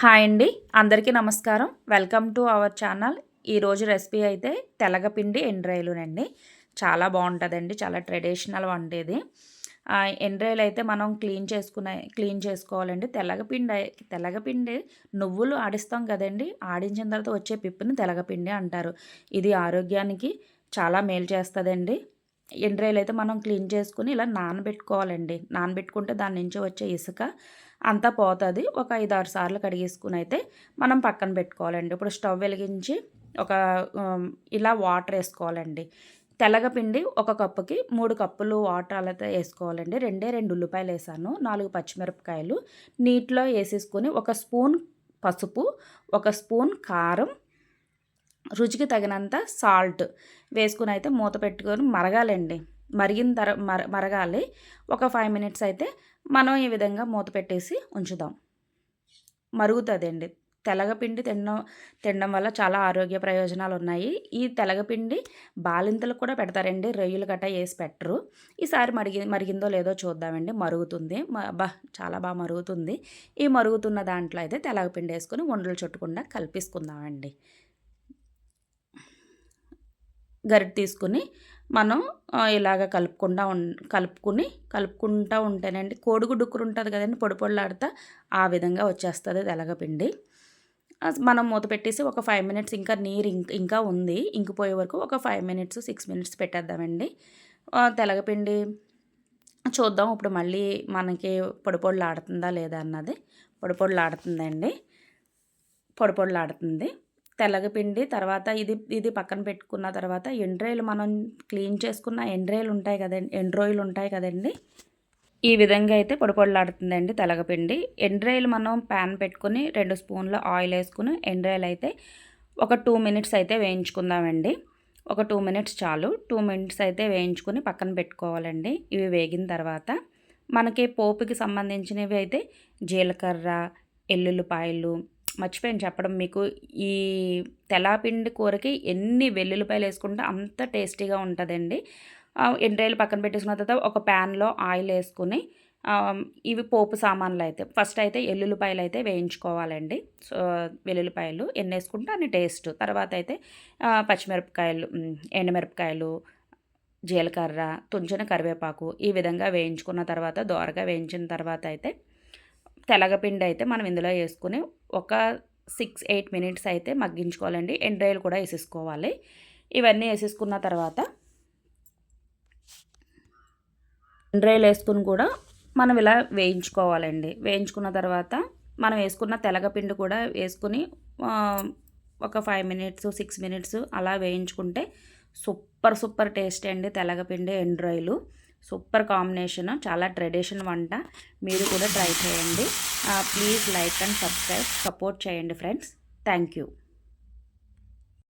Hi అండి. అందరికీ నమస్కారం. Welcome to our channel. ఈరోజు రెసిపీ అయితే తెలగపిండి ఎండ్రాయిలునండి. చాలా బాగుంటుందండి. చాలా ట్రెడిషనల్ వంట ఇది ఎండ్రాయిలు అయితే మనం క్లీన్ చేసుకునే క్లీన్ చేసుకోవాలండి. తెల్లగపిండి తెల్లగపిండి నువ్వులు ఆడిస్తాం కదండి. ఆడించిన తర్వాత వచ్చే పిప్పుని తెలగపిండి అంటారు. ఇది ఆరోగ్యానికి చాలా మేలు చేస్తుందండి. ఎండ్రాయిలు అయితే మనం క్లీన్ చేసుకుని ఇలా నానబెట్టుకోవాలండి. నానబెట్టుకుంటే దాని నుంచి వచ్చే ఇసుక అంతా పోతుంది. ఒక ఐదు ఆరు సార్లు కడిగేసుకుని అయితే మనం పక్కన పెట్టుకోవాలండి. ఇప్పుడు స్టవ్ వెలిగించి ఒక ఇలా వాటర్ వేసుకోవాలండి. తెల్లగపిండి ఒక కప్పుకి మూడు కప్పులు వాటర్ అలా వేసుకోవాలండి. రెండే రెండు ఉల్లిపాయలు వేసాను. నాలుగు పచ్చిమిరపకాయలు. నీటిలో వేసేసుకొని ఒక స్పూన్ పసుపు ఒక స్పూన్ కారం రుచికి తగినంత సాల్ట్ వేసుకుని అయితే మూత పెట్టుకొని మరగాలండి. మరిగిన తర మర మరగాలి. ఒక ఫైవ్ మినిట్స్ అయితే మనం ఈ విధంగా మూత పెట్టేసి ఉంచుదాం. మరుగుతుందండి. తెలగపిండి తినడం తినడం వల్ల చాలా ఆరోగ్య ప్రయోజనాలు ఉన్నాయి. ఈ తెలగపిండి బాలింతలకు కూడా పెడతారండి. రొయ్యలు గట్ట వేసి పెట్టరు. ఈసారి మరిగి మరిగిందో లేదో చూద్దామండి. మరుగుతుంది. బా చాలా బాగా మరుగుతుంది. ఈ మరుగుతున్న దాంట్లో అయితే తెలగపిండి వేసుకొని వండలు చుట్టకుండా కల్పిసుకుందామండి. గరిటె తీసుకుని మనం ఇలాగ కలుపుకుండా ఉం కలుపుకుని కలుపుకుంటూ ఉంటేనండి కోడిగుడ్డు ఉంటుంది కదండి పొడి పొడిలాడుతా ఆ విధంగా వచ్చేస్తుంది తెలగపిండి మనం మూత పెట్టేసి ఒక ఫైవ్ మినిట్స్ ఇంకా నీరు ఇంకా ఉంది ఇంకిపోయే వరకు ఒక ఫైవ్ మినిట్స్ సిక్స్ మినిట్స్ పెట్టేద్దామండి. తెలగపిండి చూద్దాం ఇప్పుడు మళ్ళీ మనకి పొడి పొడిలాడుతుందా లేదా అన్నది. పొడి పొడిలాడుతుందండి. పొడి ఆడుతుంది తెల్లగపిండి తర్వాత ఇది ఇది పక్కన పెట్టుకున్న తర్వాత ఎండ్రాయిలు మనం క్లీన్ చేసుకున్న ఎండ్రాయిలు ఉంటాయి కదండి ఎండ్రాయిలు ఉంటాయి కదండి. ఈ విధంగా అయితే పొడిపొడలాడుతుందండి తెలగపిండి. ఎండ్రాయిలు మనం ప్యాన్ పెట్టుకుని రెండు స్పూన్ల ఆయిల్ వేసుకుని ఎండ్రాయిలు అయితే ఒక టూ మినిట్స్ అయితే వేయించుకుందామండి. ఒక టూ మినిట్స్ చాలు. టూ మినిట్స్ అయితే వేయించుకుని పక్కన పెట్టుకోవాలండి. ఇవి వేగిన తర్వాత మనకి పోపుకి సంబంధించినవి అయితే జీలకర్ర ఎల్లుల్లిపాయలు మర్చిపోయాను చెప్పడం. మీకు ఈ తెలాపిండి కూరకి ఎన్ని వెల్లుల్లిపాయలు వేసుకుంటే అంత టేస్టీగా ఉంటుందండి. ఎండ్రాయిలు పక్కన పెట్టేసుకున్న తర్వాత ఒక ప్యాన్లో ఆయిల్ వేసుకుని ఇవి పోపు సామాన్లు అయితే ఫస్ట్ అయితే ఎల్లుల్లిపాయలు అయితే వేయించుకోవాలండి. సో వెల్లుల్లిపాయలు ఎన్ని వేసుకుంటే అన్ని టేస్ట్. తర్వాత అయితే పచ్చిమిరపకాయలు ఎండుమిరపకాయలు జీలకర్ర తుంచిన కరివేపాకు ఈ విధంగా వేయించుకున్న తర్వాత దోరగా వేయించిన తర్వాత అయితే తెలగపిండి అయితే మనం ఇందులో వేసుకుని ఒక సిక్స్ ఎయిట్ మినిట్స్ అయితే మగ్గించుకోవాలండి. ఎండ్రాయిలు కూడా వేసేసుకోవాలి. ఇవన్నీ వేసేసుకున్న తర్వాత ఎండ్రాయిలు వేసుకుని కూడా మనం ఇలా వేయించుకోవాలండి. వేయించుకున్న తర్వాత మనం వేసుకున్న తెలగపిండి కూడా వేసుకుని ఒక ఫైవ్ మినిట్స్ సిక్స్ మినిట్స్ అలా వేయించుకుంటే సూపర్ సూపర్ టేస్ట్ అండి తెలగపిండి ఎండ్రాయిలు సూపర్ కాంబినేషన్ చాలా ట్రెడిషన్ వంట. మీరు కూడా ట్రై చేయండి. Please like and subscribe support చేయండి ఫ్రెండ్స్. Thank you.